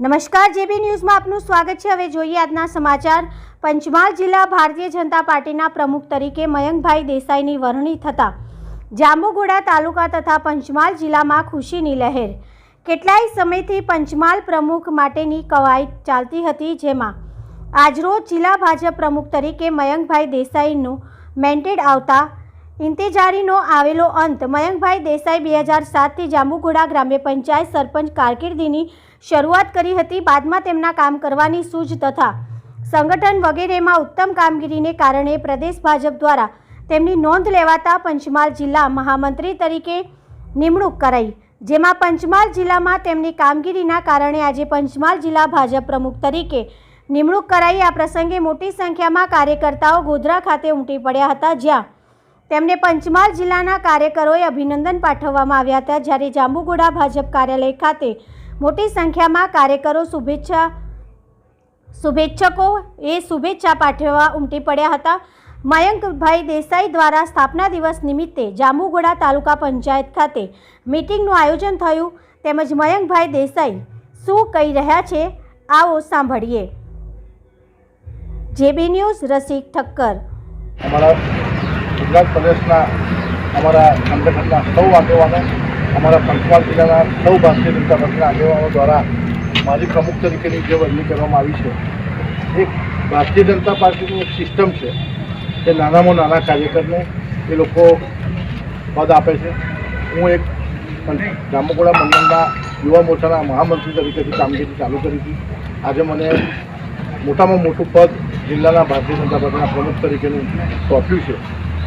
નમસ્કાર, જેબી ન્યૂઝમાં આપનું સ્વાગત છે. હવે જોઈએ આજના સમાચાર. પંચમહાલ જિલ્લા ભારતીય જનતા પાર્ટીના પ્રમુખ તરીકે મયંકભાઈ દેસાઈની વરણી થતાં જાંબુઘોડા તાલુકા તથા પંચમહાલ જિલ્લામાં ખુશીની લહેર. કેટલાય સમયથી પંચમહાલ પ્રમુખ માટેની કવાયત ચાલતી હતી, જેમાં આજરોજ જિલ્લા ભાજપ પ્રમુખ તરીકે મયંકભાઈ દેસાઈનું મેન્ટેડ આવતા ઇંતેજારીનો આવેલો અંત મયંકભાઈ દેસાઈ બે હજાર સાતથી જાંબુગુડા ગ્રામ્ય પંચાયત સરપંચ કારકિર્દીની શરૂઆત કરી હતી. બાદમાં તેમના કામ કરવાની સૂઝ તથા સંગઠન વગેરેમાં ઉત્તમ કામગીરીને કારણે પ્રદેશ ભાજપ દ્વારા તેમની નોંધ લેવાતા પંચમહાલ જિલ્લા મહામંત્રી તરીકે નિમણૂક કરાઈ. જેમાં પંચમહાલ જિલ્લામાં તેમની કામગીરીના કારણે આજે પંચમહાલ જિલ્લા ભાજપ પ્રમુખ તરીકે નિમણૂક કરાઈ. આ પ્રસંગે મોટી સંખ્યામાં કાર્યકર્તાઓ ગોધરા ખાતે ઉમટી પડ્યા હતા, જ્યાં તેમને પંચમહાલ જિલ્લાના કાર્યકરોએ અભિનંદન પાઠવવામાં આવ્યા હતા. જ્યારે જાંબુગોડા ભાજપ કાર્યાલય ખાતે મોટી સંખ્યામાં કાર્યકરો શુભેચ્છા, શુભેચ્છકો એ શુભેચ્છા પાઠવવા ઉમટી પડ્યા હતા. મયંકભાઈ દેસાઈ દ્વારા સ્થાપના દિવસ નિમિત્તે જાંબુગોડા તાલુકા પંચાયત ખાતે મિટિંગનું આયોજન થયું. તેમજ મયંકભાઈ દેસાઈ શું કહી રહ્યા છે, આવો સાંભળીએ. J B news Rasik Thakkar. Gujarat પ્રદેશના અમારા સંગઠનના સૌ આગેવાનો, અમારા પંચમહાલ જિલ્લાના સૌ ભારતીય જનતા પક્ષના આગેવાનો દ્વારા મારી પ્રમુખ તરીકેની જે વરણી કરવામાં આવી છે, એક ભારતીય જનતા પાર્ટીની એક સિસ્ટમ છે એ નાનામાં નાના કાર્યકરને એ લોકો પદ આપે છે. હું એક જાંબુગોડા મંડળના યુવા મોરચાના મહામંત્રી તરીકેથી કામગીરી ચાલુ કરી હતી. આજે મને મોટામાં મોટું પદ જિલ્લાના ભારતીય જનતા પાર્ટીના પ્રમુખ તરીકેનું સોંપ્યું છે.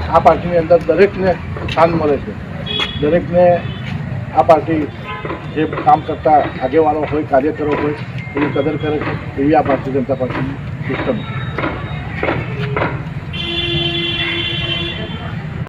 આ પાર્ટીની અંદર દરેકને સ્થાન મળે છે. દરેકને આ પાર્ટી જે કામ કરતા આગેવાનો હોય, કાર્યકરો હોય, એની કદર કરે છે, એવી આ ભારતીય જનતા પાર્ટીની સિસ્ટમ છે.